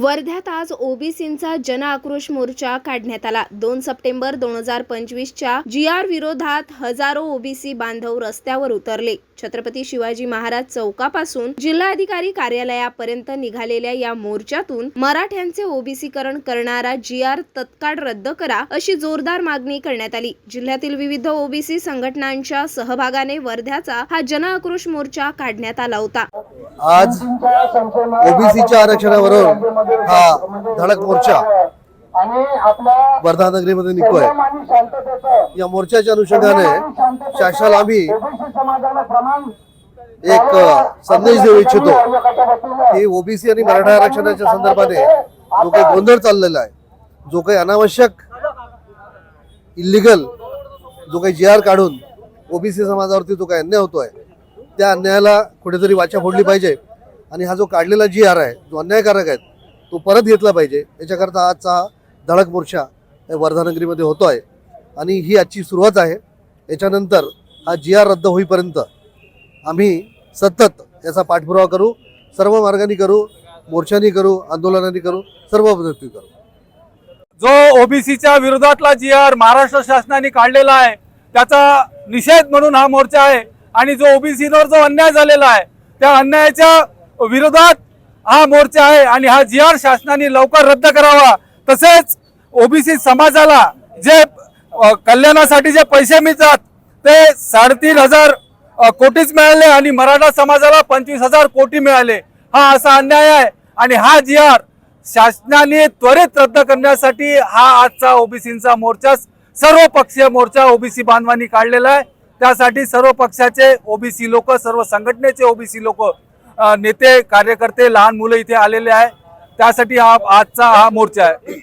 वर्ध्यात आज ओबीसींचा जन आक्रोश मोर्चा काढण्यात आला. दोन सप्टेंबर दोन हजार पंचवीसच्या जी आर विरोधात हजारो ओबीसी बांधव रस्त्यावर उतरले. छत्रपती शिवाजी महाराज चौकापासून जिल्हाधिकारी कार्यालयापर्यंत निघालेल्या या मोर्चातून मराठ्यांचे ओबीसीकरण करणारा जी आर तत्काळ रद्द करा अशी जोरदार मागणी करण्यात आली. जिल्ह्यातील विविध ओबीसी संघटनांच्या सहभागाने वर्ध्याचा हा जन आक्रोश मोर्चा काढण्यात आला होता. आज ओबीसीच्या आरक्षणावरून हा धडक मोर्चा वर्धा नगरीमध्ये निघतोय. या मोर्चाच्या अनुषंगाने शासनाला आम्ही एक संदेश देऊ इच्छितो की ओबीसी आणि मराठा आरक्षणाच्या संदर्भाने जो काही गोंधळ चाललेला आहे जो काही अनावश्यक इलिगल जो काही जी आर काढून ओबीसी समाजावरती जो काही अन्याय होतोय त्या अन्यायाला कुठेतरी वाचा फोडली पाहिजे. आणि हा जो काढलेला जी आर आहे जो अन्यायकारक आहे तो परत घेतला पाहिजे. याच्याकरता आजचा धडक मोर्चा हे होतो आहे आणि ही आजची सुरुवात आहे. याच्यानंतर हा जी आर रद्द होईपर्यंत आम्ही सतत याचा पाठपुरावा करू सर्व मार्गाने करू मोर्चानी करू आंदोलनाने करू सर्व पद्धती करू. जो ओबीसीच्या विरोधातला जी आर महाराष्ट्र शासनाने काढलेला आहे त्याचा निषेध म्हणून हा मोर्चा आहे. आणि जो ओबीसीवर जो अन्याय झालेला आहे त्या अन्यायाच्या विरोधात हा मोर्चा आहे आणि हा जी आर शासनाने लवकर रद्द करावा. तसेच ओबीसी समाजाला जे कल्याणासाठी जे पैसे मिळतात ते साडेतीन हजार कोटीच मिळाले आणि मराठा समाजाला पंचवीस हजार कोटी मिळाले. हा असा अन्याय आहे आणि हा जी आर शासनाने त्वरित रद्द करण्यासाठी हा आजचा ओबीसीचा मोर्चा सर्व पक्षीय मोर्चा ओबीसी बांधवांनी काढलेला आहे. त्यासाठी सर्व पक्षाचे ओबीसी लोक सर्व संघटनेचे ओबीसी लोक नेते कार्यकर्ते लहान मुलं इथे आलेले आहे त्यासाठी हा आजचा हा मोर्चा आहे.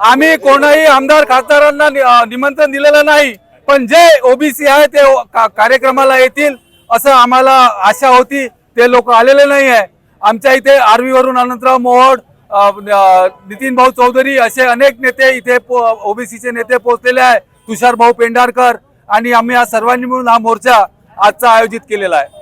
आम्ही कोणाही आमदार खासदारांना निमंत्रण दिलेलं नाही पण जे ओबीसी आहे ते का- कार्यक्रमाला येतील असं आम्हाला आशा होती. ते लोक आलेले नाही आहे. आमच्या इथे आर्वीवरून अनंतराव मोहोड नितीन भाऊ चौधरी असे अनेक नेते इथे ओबीसीचे नेते पोहोचलेले आहे तुषार भाऊ पेंढारकर आणि आम्ही आज सर्वांनी मिळून हा मोर्चा आजचा आयोजित केलेला आहे.